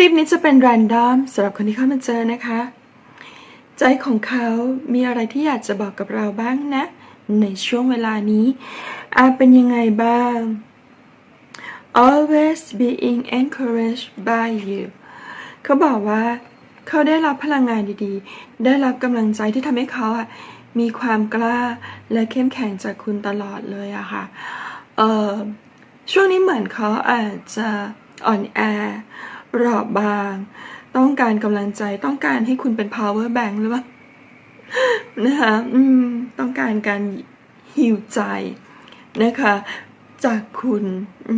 ลิปนี้จะเป็นแรนดอมสำหรับคนที่เข้ามาเจอนะคะ ใจของเขามีอะไรที่อยากจะบอกกับเราบ้างนะ ในช่วงเวลานี้อาเป็นยังไงบ้าง always being encouraged by you เขาบอกว่าเขาได้รับพลังงานดีๆ ได้รับกำลังใจที่ทำให้เขาอะมีความกล้าและเข้มแข็งจากคุณตลอดเลยอะค่ะเอ่อช่วงนี้เหมือนเขาอาจจะอ่อนแอ เปราะบาง ต้องการกำลังใจต้องการให้คุณเป็น power bank หรือเปล่านะคะต้องการการหิวใจนะคะ จากคุณอ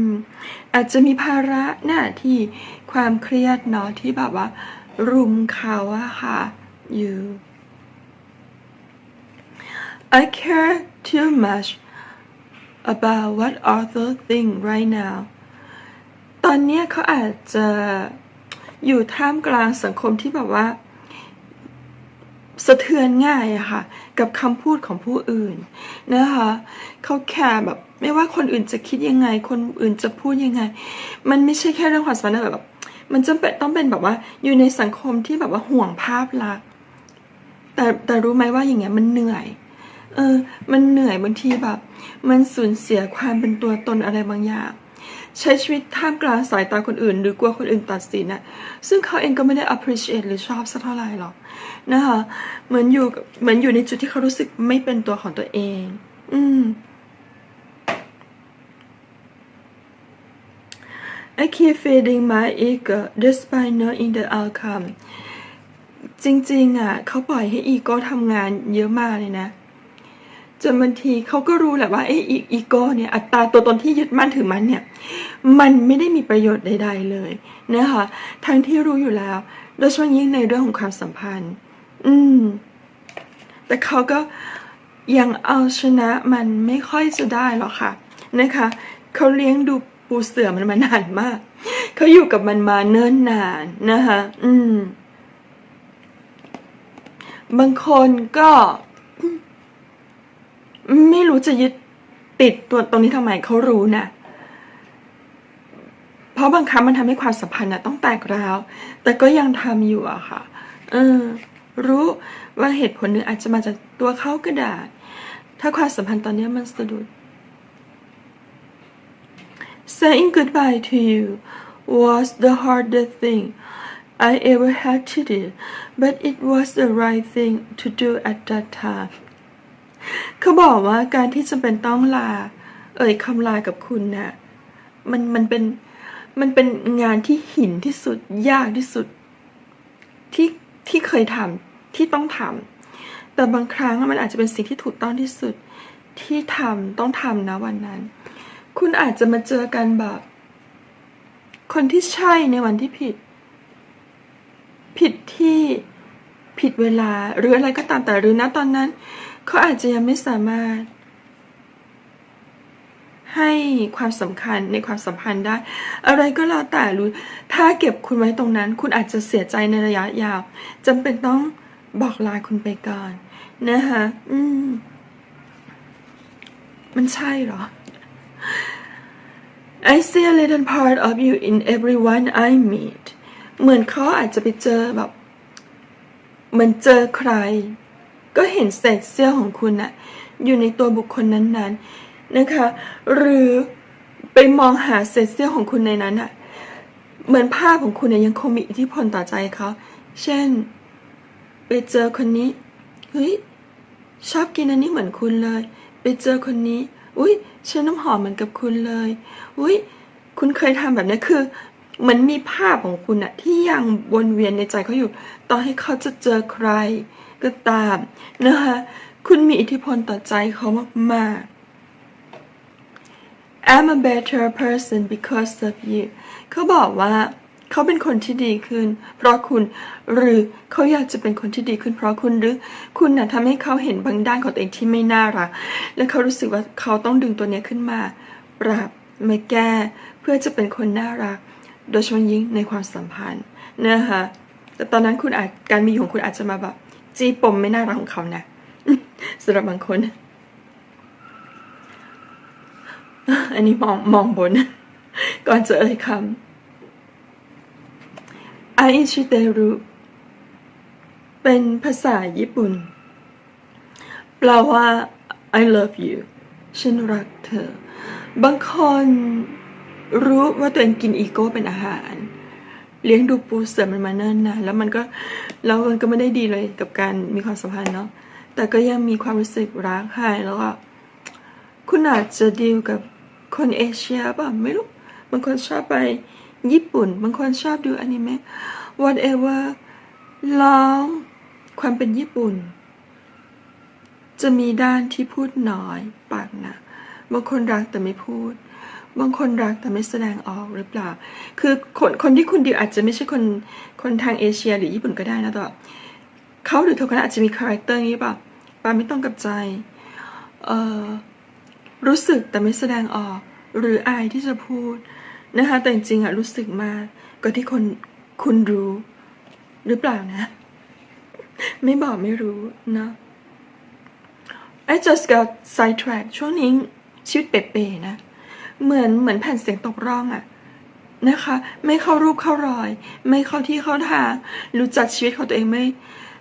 อาจจะมีภาระหน้าที่ความเครียดเนาะที่แบบว่า รุมเขาอะค่ะอยู่ I care too much about what other think right now อนเนี้ยเขาอาจจะอยู่ท่ามกลางสังคมที่แบบว่า สะเทือนง่ายอะค่ะ กับคำพูดของผู้อื่นนะคะเขาแคร์แบบไม่ว่าคนอื่นจะคิดยังไง คนอื่นจะพูดยังไง มันไม่ใช่แค่เรื่องความสัมพันธ์แบบ มันจำเป็นต้องเป็นแบบว่า อยู่ในสังคมที่แบบว่าห่วงภาพลักษณ์แต่แต่รู้ไหมว่าอย่างเงี้ยมันเหนื่อย เออ มันเหนื่อยบางทีแบบ มันสูญเสียความเป็นตัวตนอะไรบางอย่าง ใช้ชีวิตท่ามกลางสายตาคนอื่น หรือกลัวคนอื่นตัดสินน่ะซึ่งเขาเองก็ไม่ได้ appreciate หรือชอบสักเท่าไหร่หรอกนะคะเหมือนอยู่กับเหมือนอยู่ในจุดที่เขารู้สึกไม่เป็นตัวของตัวเอง อืม I keep feeding my ego despite knowing the outcome จริงๆอะเขาปล่อยให้อีโก้ทำงานเยอะมากเลยนะ จนบางทีเขาก็รู้แหละว่าไอ้อีโก้เนี่ยอัตราตัวตนที่ยึดมั่นถือมันเนี่ย มันไม่ได้มีประโยชน์ใด ๆเลยนะคะทั้งที่รู้อยู่แล้ว โดยเฉพาะยิ่งในเรื่องของความสัมพันธ์ อืม แต่เขาก็ยังเอาชนะมันไม่ค่อยจะได้หรอกค่ะนะคะเขาเลี้ยงดูปูเสือมันมานานมากเขาอยู่กับมันมาเนิ่นนานนะคะอืม บางคนก็ ไม่รู้จะยึดติดตัวตรงนี้ทำไมเขารู้นะเพราะบางครั้งมันทำให้ความสัมพันธ์นะต้องแตกร้าว แต่ก็ยังทำอยู่อะค่ะ เออ รู้ว่าเหตุผลหนึ่งอาจจะมาจากตัวเขาก็ได้ถ้าความสัมพันธ์ตอนนี้มันสะดุด Saying goodbye to you was the hardest thing I ever had to do, but it was the right thing to do at that time. เขาบอกว่าการที่จะเป็นต้องลา เอ่ยคำลากับคุณน่ะมันมันเป็นมันเป็นงานที่หินที่สุดยากที่สุด ที่ที่เคยทำที่ต้องทำแต่บางครั้งมันอาจจะเป็นสิ่งที่ถูกต้องที่สุด ที่ทำต้องทำนะวันนั้น คุณอาจจะมาเจอกันแบบ คนที่ใช่ในวันที่ผิด ผิดที่ผิดเวลาหรืออะไรก็ตามแต่หรือณตอนนั้น เขาอาจจะยังไม่สามารถ ให้ความสำคัญในความสัมพันธ์ได้ อะไรก็แล้วแต่รู้ถ้าเก็บคุณไว้ตรงนั้น คุณอาจจะเสียใจในระยะยาวจำเป็นต้องบอกลาคุณไปก่อน นะคะอืม มันใช่เหรอ I see a little part of you in everyone I meet เหมือนเขาอาจจะไปเจอแบบ เหมือนเจอใคร ก็เห็นเศษเสี้ยวของคุณอะอยู่ในตัวบุคคลนั้นๆนะคะ หรือไปมองหาเศษเสี้ยวของคุณในนั้นอะเหมือนภาพของคุณเนี่ยยังคงมีอิทธิพลต่อใจเขาเช่น ไปเจอคนนี้เฮ้ยชอบกินอันนี้เหมือนคุณเลย ไปเจอคนนี้ อุ้ยใช้น้ำหอมเหมือนกับคุณเลย อุ้ยคุณเคยทำแบบนี้คือเหมือนมีภาพของคุณอะที่ยังวนเวียนในใจเขาอยู่ ต่อให้เขาจะเจอใคร ก็ตามนะคะ คุณมีอิทธิพลต่อใจเขามากๆ I'm a better person because of you เขาบอกว่าเขาเป็นคนที่ดีขึ้น เพราะคุณหรือเขาอยากจะเป็นคนที่ดีขึ้น เพราะคุณหรือคุณน่ะทำให้เขาเห็นบางด้านของตัวเองที่ไม่น่ารัก และเขารู้สึกว่าเขาต้องดึงตัวเนี้ยขึ้นมา ปรับมาแก้เพื่อจะเป็นคนน่ารัก โดยเฉพาะยิ่งในความสัมพันธ์นะคะแต่ตอนนั้นคุณอาจการมีอยู่ของคุณอาจจะมาแบบ จี้ปมไม่น่ารักของเขานะสำหรับบางคน อันนี้มองมองบน ก่อนจะเอ่ยคำไอชิเตรุเป็นภาษาญี่ปุ่น แปลว่า I love you ฉันรักเธอ บางคนรู้ว่าตัวเองกินอีโก้เป็นอาหาร เลี้ยงดูปูเสือมันมาเนิ่นนานแล้วมันก็แล้วมันก็ไม่ได้ดีเลยกับการมีความสัมพันธ์เนาะแต่ก็ยังมีความรู้สึกรักให้แล้วก็คุณอาจจะดีลกับคนเอเชียป่ะไม่รู้บางคนชอบไปญี่ปุ่น บางคนชอบดูอนิเมะ whatever ลองความเป็นญี่ปุ่น จะมีด้านที่พูดน้อย ปากหนะบางคนรักแต่ไม่พูด บางคนรักแต่ไม่แสดงออกหรือเปล่า คือคนคนที่คุณดีลอาจจะไม่ใช่คนคนทางเอเชียหรือญี่ปุ่นก็ได้นะแต่เขาหรือเธอคนนั้นอาจจะมีคาแรคเตอร์นี้ป่ะปาไม่ต้องกับใจเอ่อรู้สึกแต่ไม่แสดงออก หรืออายที่จะพูดนะคะแต่จริงๆอะรู้สึกมากก็ที่คนคุณรู้หรือเปล่านะ ไม่บอกไม่รู้เนาะ I just got sidetracked ช่วงนี้ชีวิตเป๋ๆนะ เหมือนเหมือนแผ่นเสียงตกร่องอะนะคะ ไม่เข้ารูปเข้ารอย ไม่เข้าที่เข้าทางรู้จักชีวิตของตัวเองไม่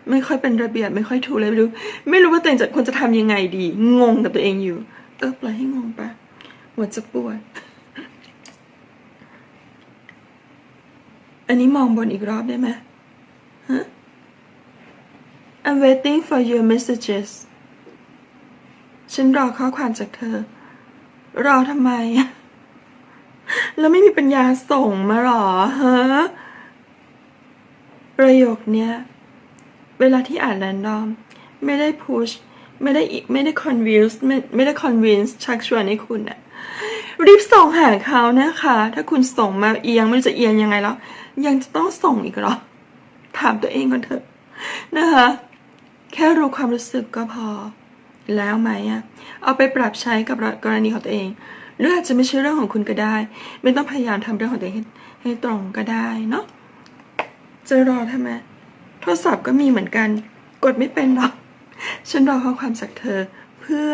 ไม่ค่อยเป็นระเบียบ ไม่ค่อยถูกเลยไม่รู้ ไม่รู้ว่าตัวเองจะควรจะทำยังไงดี งงกับตัวเองอยู่ เออปล่อยให้งงไปหัวจะปวดอันนี้มองบนอีกรอบได้ไหมฮะ I'm waiting for your messages ฉันรอข้อความจากเธอ รอทำไม แล้วไม่มีปัญญาส่งมาหรอฮะประโยคเนี้ย เวลาที่อ่านแรนดอม ไม่ได้พุชไม่ได้อิไม่ได้ convince ไม่ไม่ได้ convince ชักชวนให้คุณอะรีบส่งหาเขานะคะ ถ้าคุณส่งมาเอียงไม่รู้จะเอียงยังไงแล้ว ยังจะต้องส่งอีกหรอ ถามตัวเองก่อนเถอะนะคะ แค่รู้ความรู้สึกก็พอ แล้วไหมอะเอาไปปรับใช้กับกรณีของตัวเอง หรืออาจจะไม่ใช่เรื่องของคุณก็ได้ ไม่ต้องพยายามทำเรื่องของตัวเองใหให้ตรงก็ได้เนาะจะรอทำไมโทรศัพท์ก็มีเหมือนกัน กดไม่เป็นหรอกฉันรอข้อความจากเธอเพื่อ